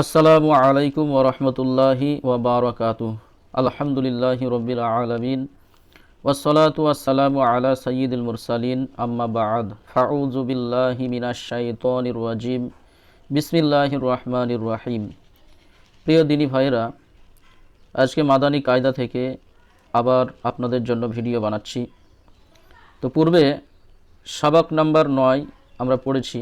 আসসালামু আলাইকুম ওরহমতুল্লাহি ওবরাকাতু আলহামদুলিল্লাহ রবিল আলমিন। ওসলাতু আসসালামু আলা সঈদুল মুরসালিন। আম্মা বাদ। ফাউজু বিল্লাহি মিনাশ শাইতানির রাজিম। বিসমিল্লাহির রহমানির রহিম। প্রিয় দিনী ভাইরা আজকে মাদানী কায়দা থেকে আবার আপনাদের জন্য ভিডিও বানাচ্ছি। তো পূর্বে সাবাক নাম্বার নয় আমরা পড়েছি,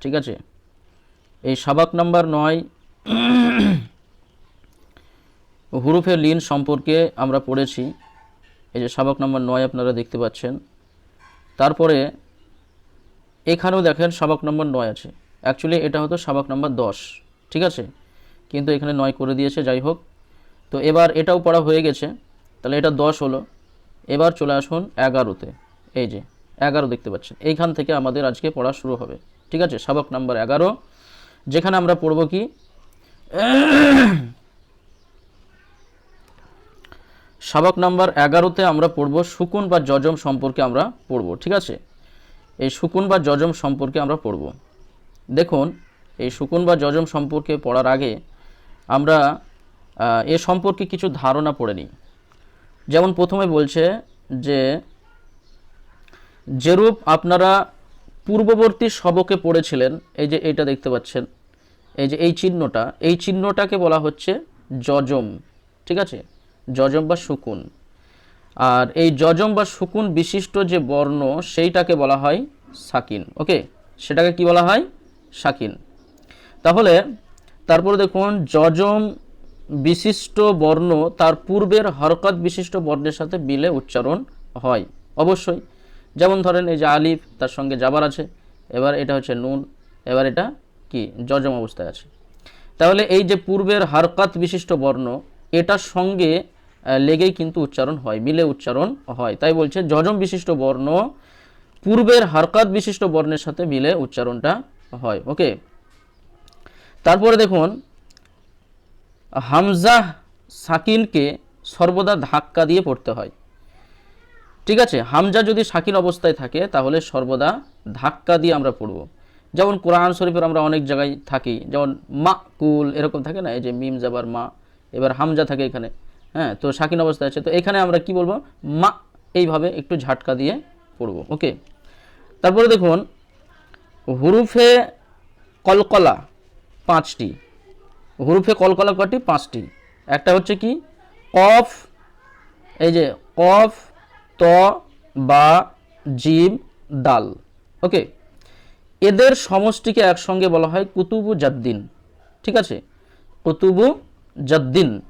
ঠিক আছে? এই সাবাক নাম্বার নয় হুরুফে লিন সম্পর্কে আমরা পড়েছি। এই যে সাবাক নাম্বার নয় আপনারা দেখতে পাচ্ছেন। তারপরে এখানেও দেখেন সাবাক নম্বর নয় আছে। অ্যাকচুয়ালি এটা হতো সাবাক নাম্বার দশ, ঠিক আছে? কিন্তু এখানে নয় করে দিয়েছে, যাই হোক। তো এবার এটাও পড়া হয়ে গেছে। তাহলে এটা দশ হলো। এবার চলে আসুন এগারোতে। এই যে, এগারো দেখতে পাচ্ছেন। এইখান থেকে আমাদের আজকে পড়া শুরু হবে। ঠিক আছে? সাবাক নাম্বার এগারো। যেখানে আমরা পড়ব কি? সাবাক নাম্বার এগারোতে আমরা পড়ব সুকুন বা যজম সম্পর্কে আমরা পড়ব, ঠিক আছে? এই সুকুন বা যজম সম্পর্কে আমরা পড়ব। দেখুন, এই সুকুন বা যজম সম্পর্কে পড়ার আগে আমরা এ সম্পর্কে কিছু ধারণা পড়ে নিই। যেমন প্রথমে বলছে যে, যেরূপ আপনারা পূর্ববর্তী সবকে পড়েছিলেন, এই যে এটা দেখতে পাচ্ছেন এই যে এই চিহ্নটা, এই চিহ্নটাকে বলা হচ্ছে যজম, ঠিক আছে? যজম বা সুকুন। আর এই যজম বা সুকুন বিশিষ্ট যে বর্ণ, সেইটাকে বলা হয় সাকিন, ওকে? সেটাকে কি বলা হয়? সাকিন। তাহলে, তারপরে দেখুন, যজম বিশিষ্ট বর্ণ তার পূর্বের হরকত বিশিষ্ট বর্ণের সাথে মিলে উচ্চারণ হয়, অবশ্যই। যেমন ধরেন, এই যে আলিফ, তার সঙ্গে জাবার আছে। এবার এটা হচ্ছে নুন, এবার এটা কি? যজম অবস্থায় আছে। তাহলে এই যে পূর্বের হারকাত বিশিষ্ট বর্ণ, এটার সঙ্গে লেগেই কিন্তু উচ্চারণ হয়, মিলে উচ্চারণ হয়। তাই বলছে যজম বিশিষ্ট বর্ণ, পূর্বের হারকাত বিশিষ্ট বর্ণের সাথে মিলে উচ্চারণটা হয়। ওকে? তারপরে দেখুন, হামজা সাকিনকে সর্বদা ধাক্কা দিয়ে পড়তে হয়। ঠিক আছে? হামজা যদি সাকিন অবস্থায় থাকে, তাহলে সর্বদা ধাক্কা দিয়ে আমরা পড়ব। যেমন কোরআন শরীফের আমরা অনেক জায়গায় থাকি, যেমন মা কুল এরকম থাকে না, এই যে মিম, জাবার, মা, এবার হামজা থাকে এখানে হ্যাঁ তো সাকিন অবস্থায় আছে, তো এখানে আমরা কি বলব? মা এইভাবে একটু ঝাটকা দিয়ে পড়ব, ওকে? তারপরে দেখুন, হুরুফে কলকলা পাঁচটি, হুরুফে কলকলা কটি? পাঁচটি। একটা হচ্ছে কি? কফ, এই যে কফ, ত, বা, জিম, দাল, ওকে? এদের সমষ্টিকে একসঙ্গে বলা হয় কুতুবু জাদ্দিন। ঠিক আছে? কুতুবু জাদ্দিন।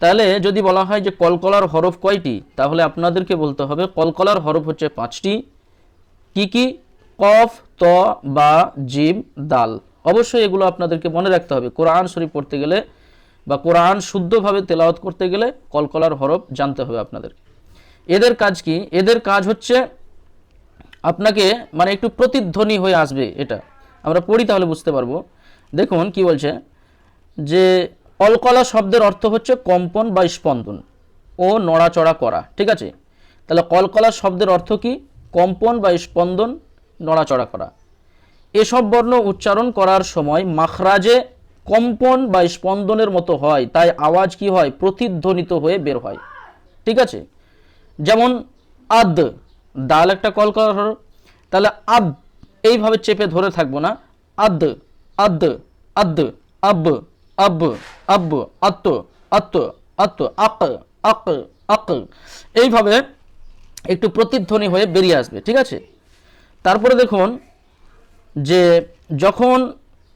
তাহলে যদি বলা হয় যে কলকলার হরফ কয়টি, তাহলে আপনাদেরকে বলতে হবে কলকলার হরফ হচ্ছে পাঁচটি। কি কি? কফ, ত, বা, জিম, দাল। অবশ্যই এগুলো আপনাদেরকে মনে রাখতে হবে। কোরআন শরীফ পড়তে গেলে বা কোরআন শুদ্ধভাবে তেলাওয়াত করতে গেলে কলকলার হরফ জানতে হবে আপনাদেরকে। এদের কাজ কি? এদের কাজ হচ্ছে আপনাকে মানে একটু প্রতিধ্বনি হয়ে আসবে এটা। আমরা পড়ি তাহলে বুঝতে পারব। দেখুন কি বলছে, যে কলকলা শব্দের অর্থ হচ্ছে কম্পন বা স্পন্দন ও নড়াচড়া করা, ঠিক আছে? তাহলে কলকলা শব্দের অর্থ কি? কম্পন বা স্পন্দন, নড়াচড়া করা। এসব বর্ণ উচ্চারণ করার সময় মাখরাজে কম্পন বা স্পন্দনের মতো হয়, তাই আওয়াজ কি হয়? প্রতিধ্বনিত হয়ে বের হয়, ঠিক আছে? যেমন আদ দাল একটা কল করা হলো। তাহলে আদ এইভাবে চেপে ধরে থাকব না। আদ আদ আদ, আব আব আব আত্ম আত্ম আত্ম আক আক আক। এইভাবে একটু প্রতিধ্বনি হয়ে বেরিয়ে আসবে, ঠিক আছে? তারপরে দেখুন যে যখন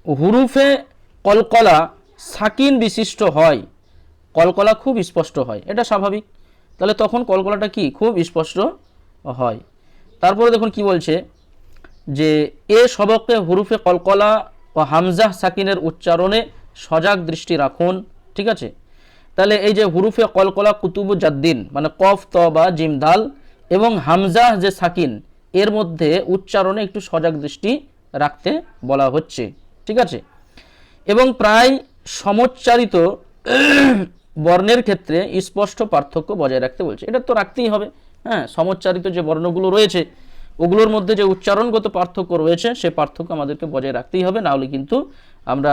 হুরুফে কলকলা সাকিন বিশিষ্ট হয়, কলকলা খুব স্পষ্ট হয়, এটা স্বাভাবিক। তাহলে তখন কলকলাটা কি? খুব স্পষ্ট হয়। তারপরে দেখুন কি বলছে যে, এ সবকে হুরুফে কলকলা ও হামজাহ সাকিনের উচ্চারণে সজাগ দৃষ্টি রাখুন, ঠিক আছে? তাহলে এই যে হুরুফে কলকলা কুতুবু জাদ্দিন মানে কফ, ত, বা জিমদাল এবং হামজাহ যে সাকিন, এর মধ্যে উচ্চারণে একটু সজাগ দৃষ্টি রাখতে বলা হচ্ছে, ঠিক আছে? এবং প্রায় সমচ্চারিত বর্ণের ক্ষেত্রে স্পষ্ট পার্থক্য বজায় রাখতে বলছে। এটা তো রাখতেই হবে। হ্যাঁ সমচ্চারিত যে বর্ণগুলো রয়েছে, ওগুলোর মধ্যে যে উচ্চারণগত পার্থক্য রয়েছে, সে পার্থক্য আমাদেরকে বজায় রাখতেই হবে না হলে কিন্তু আমরা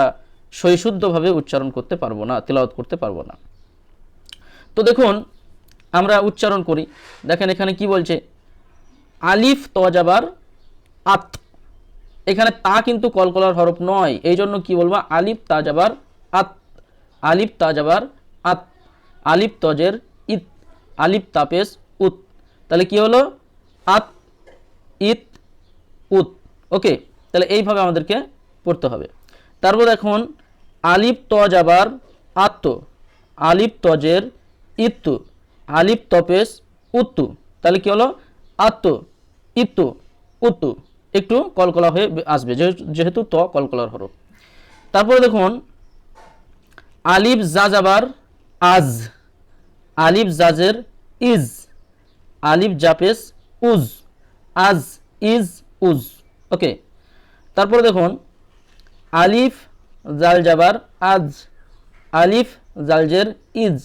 শৈশুদ্ধভাবে উচ্চারণ করতে পারব না, তেলাওয়াত করতে পারব না। তো দেখুন, আমরা উচ্চারণ করি। দেখেন এখানে কি বলছে? আলিফ তজাবার আত। এখানে তা কিন্তু কলকলার হরফ নয় এই জন্য কি বলব? আলিফ তাজাবার আত। আলিফ তাজাবার আত। আলিফ তজের ইত। আলিফ তাপেস তাহলে কি হলো? আত, ইত, উত। ওকে তাহলে এইভাবে আমাদেরকে পড়তে হবে। তারপর এখন আলিফ, তজ আবার আত্ম। আলিফ, তজের ইত্তু। আলিফ তপেস উত্তু। তাহলে কি হলো? আত্ম, ইত্তু, উত্তু। একটু কলকলা হয়ে আসবে যেহেতু- ত কলকলার হরফ। তারপরে দেখুন, আলিফ, জাজ আবার আজ। আলিফ, জাজের ইজ। আলিফ জাপেস উজ, আজ ইজ উজ। ওকে, তারপরে দেখুন, আলিফ জাল জাবার আজ, আলিফ জালজের ইজ,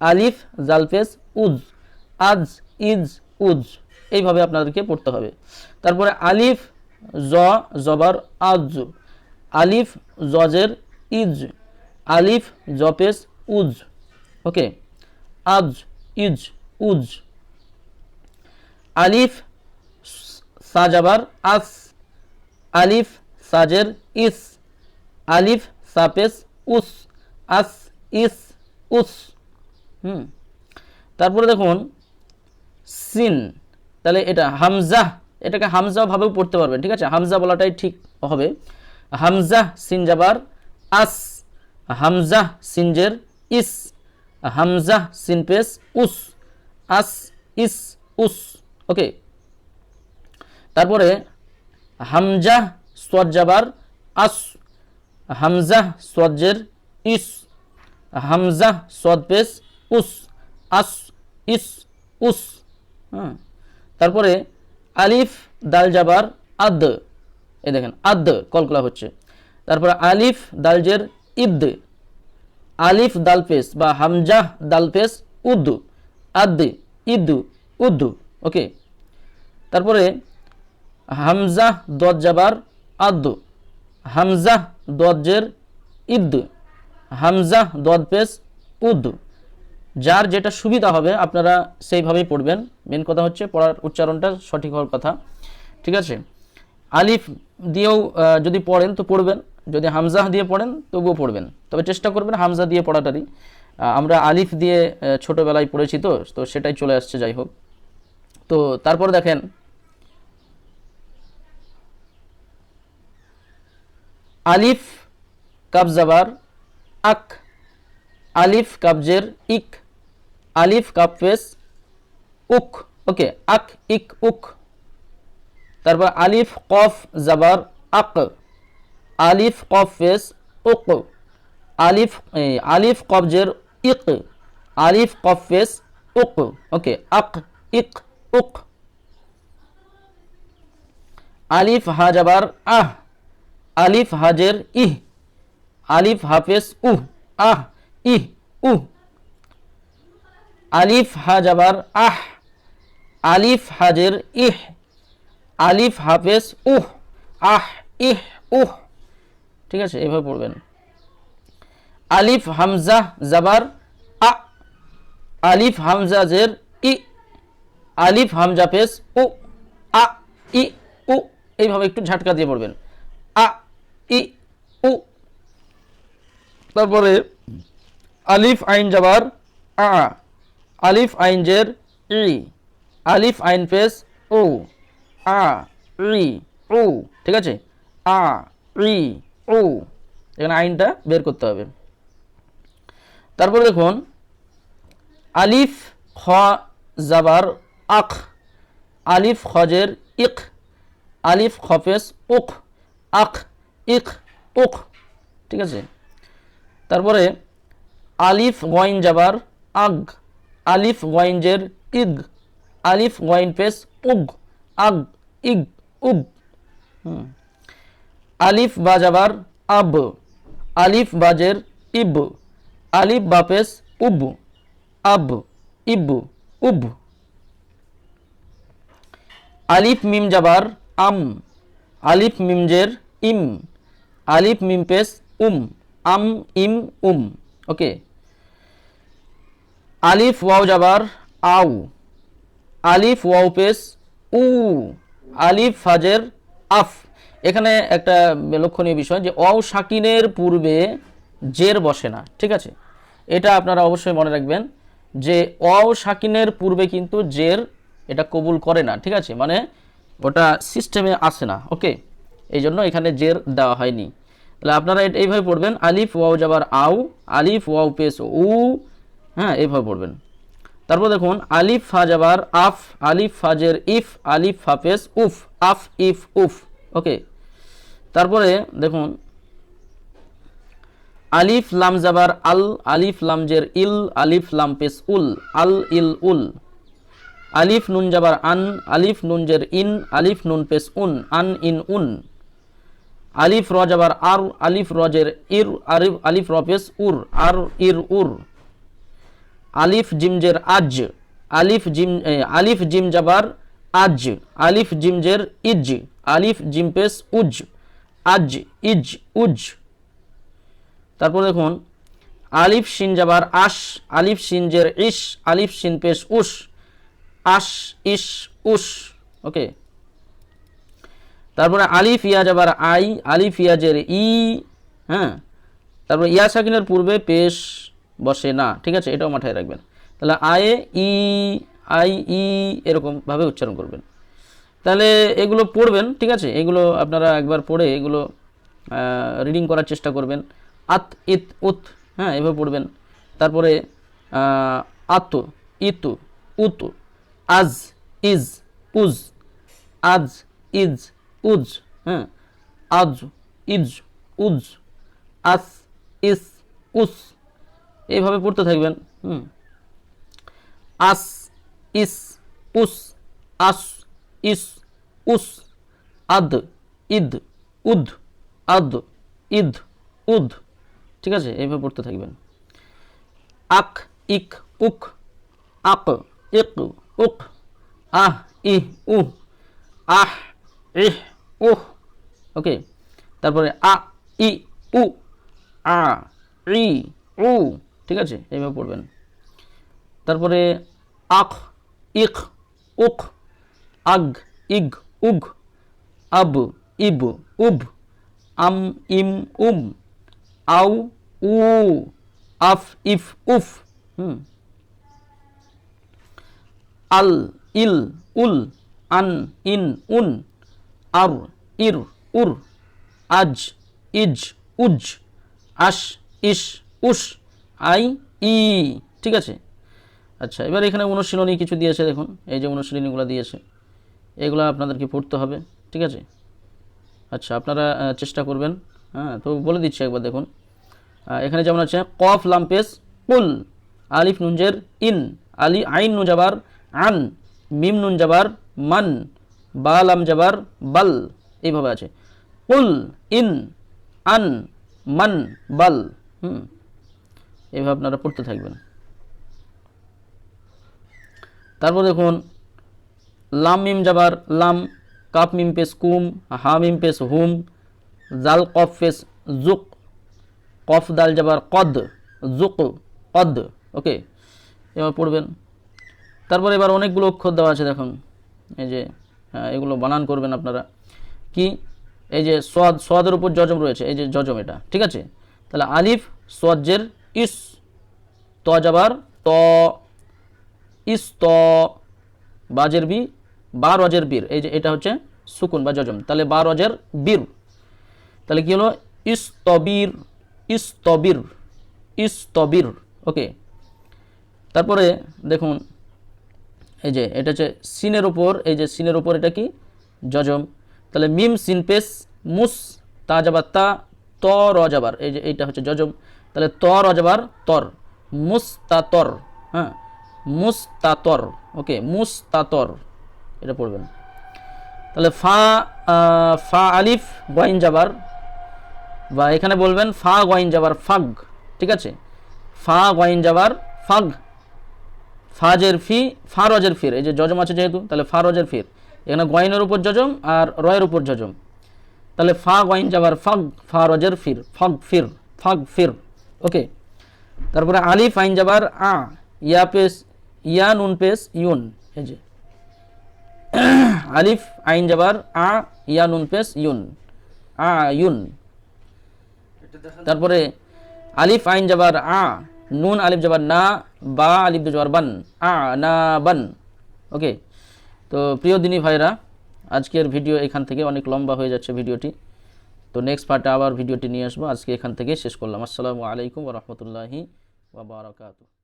আলিফ জালফেস উজ, আজ ইজ উজ। এইভাবে আপনাদেরকে পড়তে হবে। তারপরে আলিফ জ জবার আজ, আলিফ জজের ইজ, আলিফ জপেস উজ। ওকে, আজ ইজ উজ। আলিফ সাজাবার আস। আলিফ, সাজের, ইস। আলিফ, সাপেস, উস। আস, ইস, উস। হুম। তারপরে দেখুন, সিন। তাহলে এটা হামজা এটাকে হামজা ভাবেও পড়তে পারবেন, ঠিক আছে? হামজা বলাটাই ঠিক হবে। হামজা সিন যাবার আস। হামজা সিনজের ইস। হামজা সিনপেস উস। আস, ইস, উস। ওকে তারপরে হামজা সজ্জাবার আস, হামজা সজ্জের ইস, হামজা সদ পেস উস, আস, ইস, উস হ্যাঁ তারপরে আলিফ দাল জাবার আদ, এই দেখেন, আদ, কলকলা হচ্ছে। তারপরে আলিফ দালজের ইদ, আলিফ দাল পেস বা হামজাহ দাল পেস উদ্দু আদ, ইদ উদ্দু ওকে তারপরে হামজাহ দদ জাবার আদ হামজা দজ্জের ইদ হামজা দদ পেস উদ যার যেটা সুবিধা হবে, আপনারা সেইভাবেই পড়বেন। মেন কথা হচ্ছে পড়ার উচ্চারণটা সঠিক হওয়ার কথা। ঠিক আছে? আলিফ দিয়েও যদি পড়েন তো পড়বেন। যদি হামজাহ দিয়ে পড়েন, তবুও পড়বেন। তবে চেষ্টা করবেন হামজা দিয়ে পড়াটারই। আমরা আলিফ দিয়ে ছোটোবেলায় পড়েছি তো তো সেটাই চলে আসছে যাই হোক। তো তারপর দেখেন আলিফ কাবজাবার আক, আলিফ কাবজের ইক, আলিফ কাপফেস উক, ওকে, আক, ইক, উক। তারপর আলিফ, কফ, জাবার, আক, আলিফ, কফ ফেস, উক, আলিফ আলিফ কবজের ইক, আলিফ, কফ ফেস, উক, ওকে, আক, ইক, উক। আলিফ, হা যাবার আহ। আলিফ হাজের ইহ। আলিফ হাফেজ উহ। আহ, ইহ, উহ। আলিফ হা যাবার আহ। আলিফ হাজের ইহ। আলিফ হাফেজ উহ। আহ, ইহ, উহ। ঠিক আছে, এভাবে পড়বেন। আলিফ হামজা জাবার আ। আলিফ হামজা জের ই। আলিফ হামজা উ। আ, ই, উ। এইভাবে একটু ঝাটকা দিয়ে পড়বেন। ই, উ। তারপরে আলিফ আইন যাবার, আ। আলিফ আইন জের, ই। আলিফ আইন পেস ও আ, ই ও ঠিক আছে? আ, ই ও এখানে আইনটা বের করতে হবে। তারপরে দেখুন, আলিফ খ জাবার আখ। আলিফ খজের ইক আলিফ খফেস উখ। আখ ইক উখ, ঠিক আছে? তারপরে আলিফ গয়েন যাবার আগ, আলিফ গয়েনজের ইগ, আলিফ গয়েন পেস উগ, আগ, ইগ, উগ। আলিফ বা যাবার আব, আলিফ বাজের ইব, আলিফ বাপেস উব, আব, ইব, উব। আলিফ মিম যাবার আম, আলিফ মিমজের ইম আলিফ মিম পেস উম, আম, ইম, উম, ওকে। আলিফ ওয়াও যাবার, আউ। আলিফ ওয়াও পেস উ। আলিফ ফাজের আফ। এখানে একটা লক্ষণীয় বিষয় যে অও সাকিনের পূর্বে জের বসে না, ঠিক আছে? এটা আপনারা অবশ্যই মনে রাখবেন যে অও সাকিনের পূর্বে কিন্তু জের এটা কবুল করে না, ঠিক আছে? মানে ওটা সিস্টেমে আসে না, ওকে? এই জন্য এখানে জের দেওয়া হয়নি। তাহলে আপনারা এইভাবে পড়বেন, আলিফ, ওয়াও যাবার আউ আলিফ, ওয়াও পেস উ হ্যাঁ এইভাবে পড়বেন। তারপর দেখুন, আলিফ, ফা যাবার আফ, আলিফ ফাজের ইফ, আলিফ ফাফেস উফ, আফ, ইফ, উফ, ওকে। তারপরে দেখুন, আলিফ, লাম যাবার আল, আলিফ লামজের ইল, আলিফ, লাম পেস উল, আল, ইল, উল। আলিফ, নুন যাবার আন, আলিফ নুনজের ইন, আলিফ, নুন পেস উন, আন, ইন, উন। আলিফ র যাবার আর, আলিফ রজের ইর, আরিফ, আলিফ রফেস, উর, আর, ইর, উর। আলিফ জিমজের আজ, আলিফ জিম আলিফ জিম যাবার আজ, আলিফ জিমজের ইজ, আলিফ জিম পেস উজ, আজ, ইজ, উজ। তারপর দেখুন, আলিফ শিন যাবার আশ, আলিফ শিনজের ইস আলিফ পেশ উস আশ ইস উস ওকে তারপরে আলিফ ইয়া আবার আই, আলিফ, ইয়াজের ই হ্যাঁ? তারপরে ইয়া সাকিনের পূর্বে পেশ বসে না, ঠিক আছে? এটাও মাথায় রাখবেন। তাহলে আয়ে, ই, আই, ই এরকমভাবে উচ্চারণ করবেন। তাহলে এগুলো পড়বেন, ঠিক আছে? এগুলো আপনারা একবার পড়ে এগুলো রিডিং করার চেষ্টা করবেন। আত, ইত, উত হ্যাঁ এভাবে পড়বেন। তারপরে আত, ইতু, উত, আজ, ইজ, উজ, আজ, ইজ উজ হ্যাঁ আজ, ইজ, উজ, আস, ইস, উস, এইভাবে পড়তে থাকবেন, হুম। আস, ইস, উস, আস, ইস, উস, আদ, ইদ, উদ, আদ, ইদ, উদ, ঠিক আছে, এইভাবে পড়তে থাকবেন। আক, ইক, উক, আক, ইক, উক, আহ, ইহ, উহ, আহ, ইহ উহ ওকে তারপরে আ, ই, উ, আ, ই, উ, ঠিক আছে? এইভাবে পড়বেন। তারপরে আখ, ইখ, উখ, আগ, ইগ, উগ, আব, ইব, উব, আম, ইম, উম, আউ, উ, আফ, ইফ, উফ, হুম। আল, ইল, উল, আন, ইন, উন আর, ইর, উর, আজ, ইজ, উজ আশ ইস, উস, আই, ই, ঠিক আছে? আচ্ছা এবার এখানে অনুশীলনী কিছু দিয়েছে, দেখুন। এই যে অনুশীলনীগুলো দিয়েছে, এগুলো আপনাদেরকে পড়তে হবে, ঠিক আছে? আচ্ছা আপনারা চেষ্টা করবেন। হ্যাঁ তো বলে দিচ্ছি একবার, দেখুন। এখানে যেমন আছে, কফ লাম্পেস কুল, আলিফ নুনজের ইন, আলি, আইন নুন যাবার আন, মিম নুন যাবার মান বা লাম যাবার বাল, এইভাবে আছে। কুল, ইন, আন, মান, বাল, হুম এইভাবে আপনারা পড়তে থাকবেন। তারপর দেখুন, লাম মিম যাবার লাম, কাপ মিম পেস কুম, হা মিম পেস হুম, জাল কফ পেস জুক, কফ দাল যাবার কদ, জুক, কদ, ওকে এবার পড়বেন। তারপর এবার অনেকগুলো অক্ষর দেওয়া আছে, দেখুন, এই যে এগুলো বানান করবেন আপনারা। কি? এই যে সোয়াদ, সোয়াদের উপর জজম রয়েছে, এই যে জজম এটা, ঠিক আছে? তাহলে আলিফ, সোয়াজ্জের ইস, ত যাবার ত, ইস ত, বাজের বি, বা রজের বীর, এই যে এটা হচ্ছে সুকুন বা জজম। তাহলে বা রজের বীর, তাহলে কি হলো? ইস্তবির ইস্তবির ইস্তবির ওকে? তারপরে দেখুন এই যে, এটা হচ্ছে সিনের উপর, এই যে সিনের উপর এটা কি? জজম তাহলে মিম, সিন, পেস, মুস তা যাবার তা, ত, র যাবার এই যে এইটা হচ্ছে জজম তাহলে ত, র যাবার তর। মুস্তাতর হ্যাঁ? মুস্তাতর ওকে মুস্তাতর এটা পড়বেন। তাহলে ফা ফা, আলিফ গয়েন যাবার বা এখানে বলবেন ফা গয়েন যাবার ফাগ, ঠিক আছে? ফা গয়েন যাবার ফাগ। ফাজের ফি ফা রজের ফির, এই যে জজম আছে যেহেতু, তাহলে ফা রজের ফির। এখানে গয়নের উপর জজম আর রয়ের উপর জজম। তাহলে ফা গয়েন যাবার ফাগ ফা রজের ফির, ফাগ ফির ফাগ ফির। ওকে? তারপরে আলিফ, আইন যাবার আ, ইয়া পেস, ইয়া নুন পেস, ইউন, এই যে। আলিফ, আইন যাবার আ, ইয়া নুন পেস, ইউন, আ, ইউন। তারপরে আলিফ, আইন যাবার আ নুন আলিফ জবার না বা আলিফ জবার বান আ না বান ওকে তো প্রিয় দিনী ভাইরা, আজকের ভিডিও এখান থেকে অনেক লম্বা হয়ে যাচ্ছে ভিডিওটি। তো নেক্সট পার্টে আবার ভিডিওটি নিয়ে আসব। আজকে এখান থেকে শেষ করলাম। আসসালামু আলাইকুম রহমতুল্লাহি ওয়া বারাকাতুহু।